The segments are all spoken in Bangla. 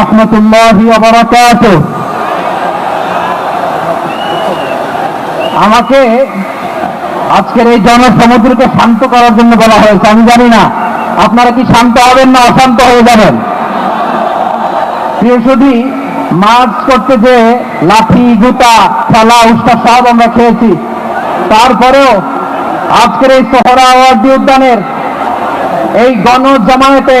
রহমতুল্লাহ অবরাকাত আমাকে আজকের এই জনসমুদ্রকে শান্ত করার জন্য বলা হয়েছে, আমি জানি না। আপনারা কি শান্ত হবেন না অশান্ত হয়ে যাবেন? প্রিয়সুধী মার্চ করতে যে লাঠি, জুতা খেলা উস্তা সব আমরা খেয়েছি। তারপরেও আজকের এই সোহরাওয়ার্দী উদ্যানের এই গণ জমায়েতে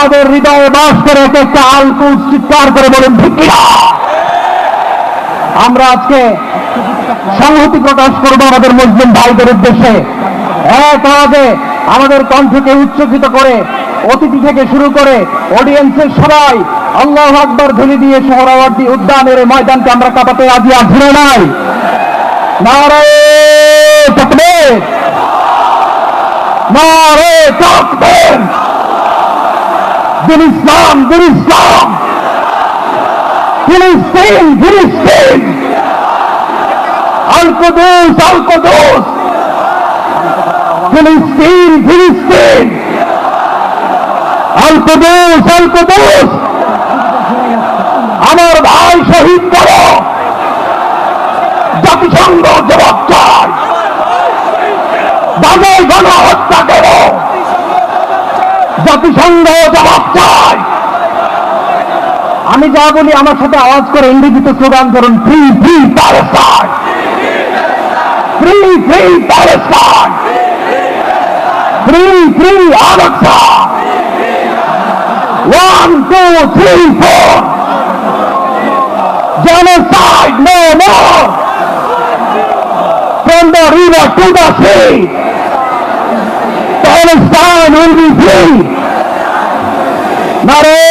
আমাদের হৃদয়ে বাস করে এক একটা আলকুল চিৎকার করে বলুন আমরা আজকে সংহতি প্রকাশ করব আমাদের মুসলিম ভাইদের উদ্দেশ্যে। এক আওয়াজে আমাদের কণ্ঠকে উচ্চকিত করে, অতিথি থেকে শুরু করে অডিয়েন্সের সবাই আল্লাহ আকবর ধ্বনি দিয়ে সোহরাওয়ার্দী উদ্যানের ময়দানকে আমরা কাটাতে রাজি না নাই? নারায় দিন ইসলাম দিন ইসলাম ফিলিস্তিন ফিলিস্তিন আল-কুদুস আল-কুদুস ফিলিস্তিন ফিলিস্তিন আল-কুদুস আল-কুদুস আমার ভাই শহীদ করো। জাতিসংঘ জবাব চায় বাজার গণ হত্যা জাতিসংঘ জবাব চায় আমি যা বলি আমার সাথে আওয়াজ করে ইংরেজিতে স্লোগান করুন free free Palestine free free Palestine free free Al Aqsa one two three four genocide, no more! From the river to the sea! Palestine will be free! Bharat